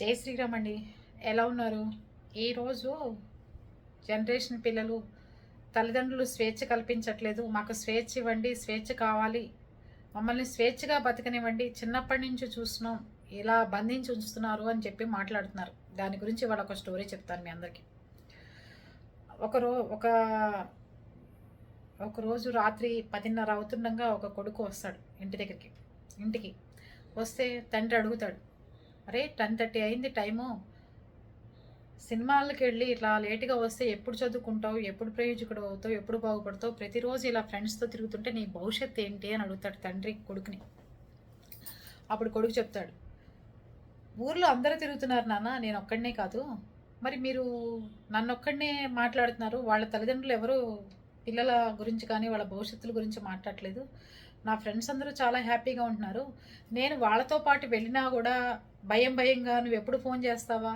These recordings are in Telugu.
జై శ్రీరామ్ అండి. ఎలా ఉన్నారు? ఈరోజు జనరేషన్ పిల్లలు తల్లిదండ్రులు స్వేచ్ఛ కల్పించట్లేదు. మాకు స్వేచ్ఛ ఇవ్వండి స్వేచ్ఛ కావాలి. మమ్మల్ని స్వేచ్ఛగా బతకనివ్వండి. చిన్నప్పటి నుంచి చూస్తున్నాం. ఇలా బంధించి ఉంచుతున్నారు అని చెప్పి మాట్లాడుతున్నారు. దాని గురించి వాళ్ళ ఒక స్టోరీ చెప్తాను మీ అందరికీ. ఒకరో ఒక ఒకరోజు రాత్రి పదిన్నర అవుతుండగా ఒక కొడుకు వస్తాడు ఇంటి దగ్గరికి. ఇంటికి వస్తే తండ్రి అడుగుతాడు అరే టెన్ థర్టీ అయింది టైము. సినిమాలకు వెళ్ళి ఇట్లా లేట్గా వస్తే ఎప్పుడు చదువుకుంటావు ఎప్పుడు ప్రయోజకుడు అవుతావు ఎప్పుడు బాగుపడతావు ప్రతిరోజు ఇలా ఫ్రెండ్స్తో తిరుగుతుంటే నీ భవిష్యత్తు ఏంటి అని అడుగుతాడు తండ్రి కొడుకుని. అప్పుడు కొడుకు చెప్తాడు ఊర్లో అందరూ తిరుగుతున్నారు నాన్న నేను ఒక్కడనే కాదు. మరి మీరు నన్ను ఒక్కడనే మాట్లాడుతున్నారు? వాళ్ళ తల్లిదండ్రులు ఎవరు పిల్లల గురించి కానీ వాళ్ళ భవిష్యత్తుల గురించి మాట్లాడలేదు నా ఫ్రెండ్స్ అందరూ చాలా హ్యాపీగా ఉంటున్నారు. నేను వాళ్ళతో పాటు వెళ్ళినా కూడా భయం భయంగా నువ్వు ఎప్పుడు ఫోన్ చేస్తావా?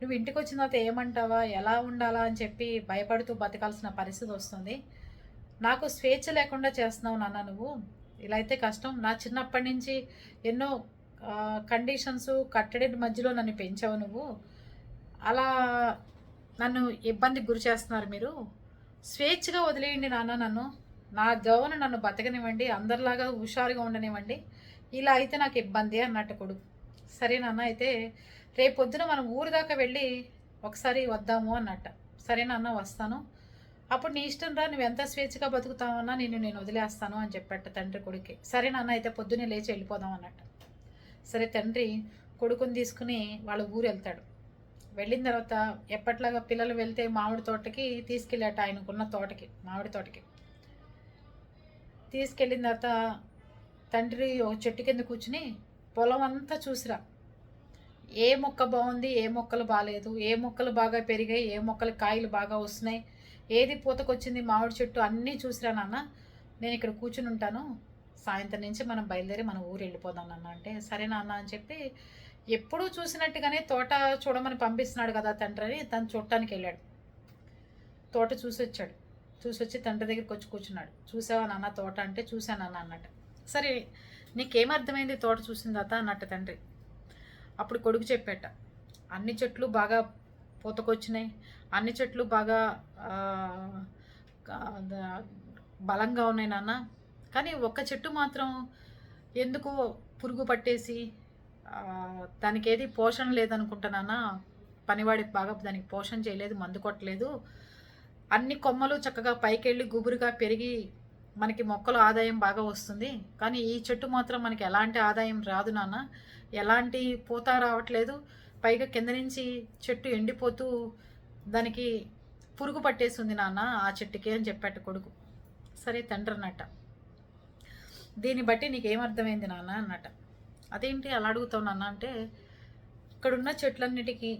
నువ్వు ఇంటికి వచ్చిన తర్వాత ఏమంటావా? ఎలా ఉండాలా? అని చెప్పి భయపడుతూ బతకాల్సిన పరిస్థితి వస్తుంది. నాకు స్వేచ్ఛ లేకుండా చేస్తున్నావు నాన్న నువ్వు. ఇలా అయితే కష్టం. నా చిన్నప్పటి నుంచి ఎన్నో కండిషన్స్ కట్టడి మధ్యలో నన్ను పెంచావు నువ్వు. అలా నన్ను ఇబ్బందికి గురి చేస్తున్నారు మీరు. స్వేచ్ఛగా వదిలేయండి నాన్న నన్ను. నా జవను నన్ను బతకనివ్వండి అందరిలాగా హుషారుగా ఉండనివ్వండి. ఇలా అయితే నాకు ఇబ్బంది అన్నట్టు కొడుకు. సరే నాన్న అయితే రేపు పొద్దున మనం ఊరి దాకా వెళ్ళి ఒకసారి వద్దాము అన్నట్ట. సరే నాన్న వస్తాను. అప్పుడు నీ ఇష్టం రా నువ్వు ఎంత స్వేచ్ఛగా బతుకుతావన్నా నేను నేను వదిలేస్తాను అని చెప్పట తండ్రి కొడుక్కి సరే నాన్న అయితే పొద్దున్నే లేచి వెళ్ళిపోదాం అన్నట్టు. సరే తండ్రి కొడుకుని తీసుకుని వాళ్ళ ఊరు వెళ్తాడు. వెళ్ళిన తర్వాత ఎప్పట్లాగా పిల్లలు వెళ్తే మామిడి తోటకి తీసుకెళ్ళాట ఆయనకున్న తోటకి మామిడి తోటకి. తీసుకెళ్ళిన తర్వాత తండ్రి ఒక చెట్టు కింద కూర్చుని పొలం అంతా చూసిరా. ఏ మొక్క బాగుంది ఏ మొక్కలు బాగాలేదు ఏ మొక్కలు బాగా పెరిగాయి ఏ మొక్కలు కాయలు బాగా వస్తున్నాయి ఏది పూతకొచ్చింది మామిడి చెట్టు అన్నీ చూసిరా నాన్న. నేను ఇక్కడ కూర్చుని ఉంటాను. సాయంత్రం నుంచి మనం బయలుదేరి మన ఊరు వెళ్ళిపోదాం నాన్న అంటే సరే నాన్న అని చెప్పి ఎప్పుడూ చూసినట్టుగానే తోట చూడమని పంపిస్తున్నాడు కదా తండ్రి అని తను చూడటానికి వెళ్ళాడు. తోట చూసి వచ్చాడు చూసి వచ్చి తండ్రి దగ్గరికి వచ్చి కూర్చున్నాడు. చూసావా నాన్న తోట? అంటే చూశాను నాన్న అన్నట్టు. సరే నీకేం అర్థమైంది తోట చూసిన తర్వాత? అన్నట్టు తండ్రి. అప్పుడు కొడుకు చెప్పేట. అన్ని చెట్లు బాగా పూతకొచ్చినాయి. అన్ని చెట్లు బాగా బలంగా ఉన్నాయి నాన్న. కానీ ఒక్క చెట్టు మాత్రం ఎందుకో పురుగు పట్టేసి దానికేది దానికి ఏది పోషణ లేదనుకుంటున్నానా పనివాడి బాగా దానికి పోషణ చేయలేదు మందు కొట్టలేదు. అన్ని కొమ్మలు చక్కగా పైకెళ్ళి గుబురుగా పెరిగి మనకి మొక్కలు ఆదాయం బాగా వస్తుంది. కానీ ఈ చెట్టు మాత్రం మనకి ఎలాంటి ఆదాయం రాదు నాన్న. ఎలాంటి పూత రావట్లేదు. పైగా కింద నుంచి చెట్టు ఎండిపోతూ దానికి పురుగు పట్టేసింది నాన్న ఆ చెట్టుకి అని చెప్పాట కొడుకు. సరే తండ్రి అన్నట దీన్ని బట్టి నీకేమర్థమైంది నాన్న అన్నట అదేంటి అలా అడుగుతావు నాన్న అంటే ఇక్కడున్న చెట్లన్నిటికీ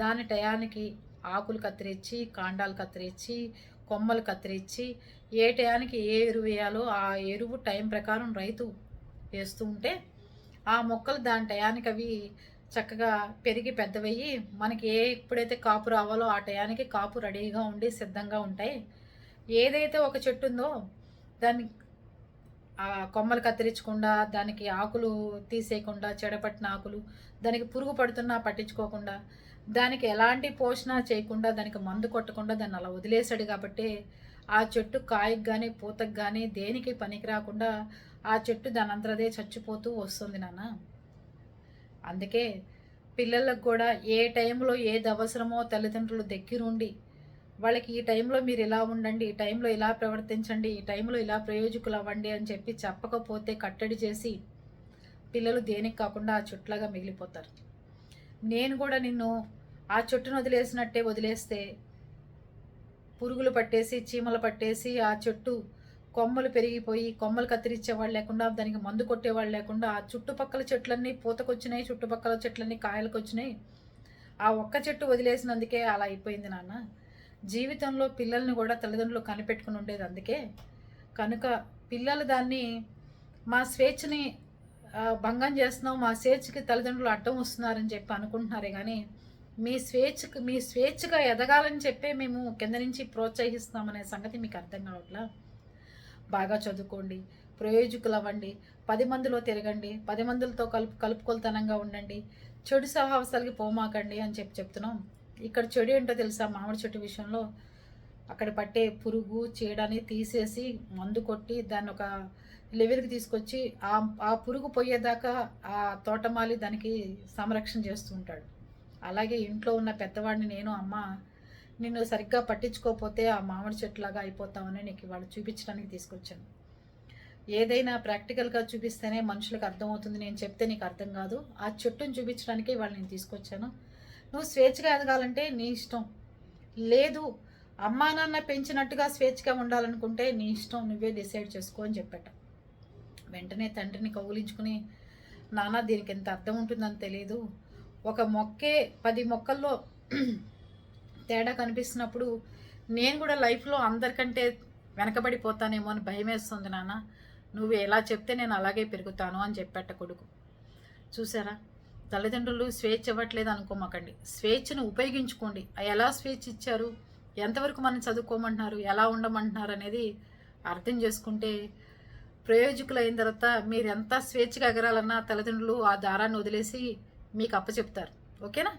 దాని టయానికి ఆకులు కత్తిరించి కాండాలు కత్తిరించి కొమ్మలు కత్తిరించి ఏ టయానికి ఏ ఎరువు వేయాలో ఆ ఎరువు టైం ప్రకారం రైతు వేస్తూ ఉంటే ఆ మొక్కలు దాని టయానికి అవి చక్కగా పెరిగి పెద్దవయ్యి మనకి ఏ ఎప్పుడైతే కాపు రావాలో ఆ టయానికి కాపు రెడీగా ఉండి సిద్ధంగా ఉంటాయి. ఏదైతే ఒక చెట్టు ఉందో దాన్ని ఆ కొమ్మలు కత్తిరించకుండా దానికి ఆకులు తీసేయకుండా చెడపట్టిన ఆకులు దానికి పురుగు పడుతున్నా పట్టించుకోకుండా దానికి ఎలాంటి పోషణ చేయకుండా దానికి మందు కొట్టకుండా దాన్ని అలా వదిలేశాడు కాబట్టి ఆ చెట్టు కాయకు కానీ పూతకు కానీ దేనికి పనికి రాకుండా ఆ చెట్టు దాని అంతరదే చచ్చిపోతూ వస్తుంది నాన్న. అందుకే పిల్లలకు కూడా ఏ టైంలో ఏది అవసరమో తల్లిదండ్రులు దగ్గరుండి వాళ్ళకి ఈ టైంలో మీరు ఇలా ఉండండి ఈ టైంలో ఇలా ప్రవర్తించండి ఈ టైంలో ఇలా ప్రయోజకులు అవ్వండి అని చెప్పి చెప్పకపోతే కట్టడి చేసి పిల్లలు దేనికి కాకుండా ఆ చుట్లాగా మిగిలిపోతారు. నేను కూడా నిన్ను ఆ చెట్టును వదిలేసినట్టే వదిలేస్తే పురుగులు పట్టేసి చీమలు పట్టేసి ఆ చెట్టు కొమ్మలు పెరిగిపోయి కొమ్మలు కత్తిరించేవాళ్ళు లేకుండా దానికి మందు కొట్టేవాళ్ళు లేకుండా ఆ చుట్టుపక్కల చెట్లన్నీ పూతకొచ్చినాయి చుట్టుపక్కల చెట్లన్నీ కాయలకు వచ్చినాయి ఆ ఒక్క చెట్టు వదిలేసినందుకే అలా అయిపోయింది నాన్న. జీవితంలో పిల్లల్ని కూడా తల్లిదండ్రులు కనిపెట్టుకుని ఉండేది అందుకే. కనుక పిల్లలు దాన్ని మా స్వేచ్ఛని భంగం చేస్తున్నాం మా స్వేచ్ఛకి తల్లిదండ్రులు అడ్డం వస్తున్నారని చెప్పి అనుకుంటున్నారే కానీ మీ స్వేచ్ఛకు మీ స్వేచ్ఛగా ఎదగాలని చెప్పే మేము కింద నుంచి ప్రోత్సహిస్తామనే సంగతి మీకు అర్థం కావట్లా? బాగా చదువుకోండి ప్రయోజకులు అవ్వండి పది మందిలో తిరగండి పది మందులతో కలుపు కలుపుకొలతనంగా ఉండండి చెడు సహవాసాలకి పోమాకండి అని చెప్పి చెప్తున్నాం. ఇక్కడ చెడు ఏంటో తెలుసా? మామిడి చెట్టు విషయంలో అక్కడ పట్టే పురుగు చీడని తీసేసి మందు కొట్టి దాన్ని ఒక లెవెల్కి తీసుకొచ్చి ఆ ఆ పురుగు పోయేదాకా ఆ తోటమాలి దానికి సంరక్షణ చేస్తూ ఉంటాడు. అలాగే ఇంట్లో ఉన్న పెద్దవాడిని నేను అమ్మ నిన్ను సరిగ్గా పట్టించుకోకపోతే ఆ మామిడి చెట్టులాగా అయిపోతామని నీకు ఇవాళ చూపించడానికి తీసుకొచ్చాను. ఏదైనా ప్రాక్టికల్గా చూపిస్తేనే మనుషులకు అర్థమవుతుంది. నేను చెప్తే నీకు అర్థం కాదు. ఆ చెట్టును చూపించడానికి ఇవాళ నేను తీసుకొచ్చాను. నువ్వు స్వేచ్ఛగా ఎదగాలంటే నీ ఇష్టం. లేదు అమ్మా నాన్న పెంచినట్టుగా స్వేచ్ఛగా ఉండాలనుకుంటే నీ ఇష్టం నువ్వే డిసైడ్ చేసుకో అని చెప్పట. వెంటనే తండ్రిని కౌగులించుకుని నాన్న దీనికి ఎంత అర్థం ఉంటుందని తెలియదు ఒక మొక్కే పది మొక్కల్లో తేడా కనిపిస్తున్నప్పుడు నేను కూడా లైఫ్లో అందరికంటే వెనకబడిపోతానేమో అని భయం వేస్తుంది నాన్న. నువ్వు ఎలా చెప్తే నేను అలాగే పెరుగుతాను అని చెప్పేట కొడుకు. చూసారా? తల్లిదండ్రులు స్వేచ్ఛ ఇవ్వట్లేదు అనుకోమాకండి. స్వేచ్ఛను ఉపయోగించుకోండి. ఎలా స్వేచ్ఛ ఇచ్చారు? ఎంతవరకు మనం చదువుకోమంటున్నారు? ఎలా ఉండమంటున్నారు అనేది అర్థం చేసుకుంటే ప్రయోజకులు అయిన తర్వాత మీరు ఎంత స్వేచ్ఛగా ఎగరాలన్నా తల్లిదండ్రులు ఆ దారాన్ని వదిలేసి మీకు అప్పచెప్తారు. ఓకేనా?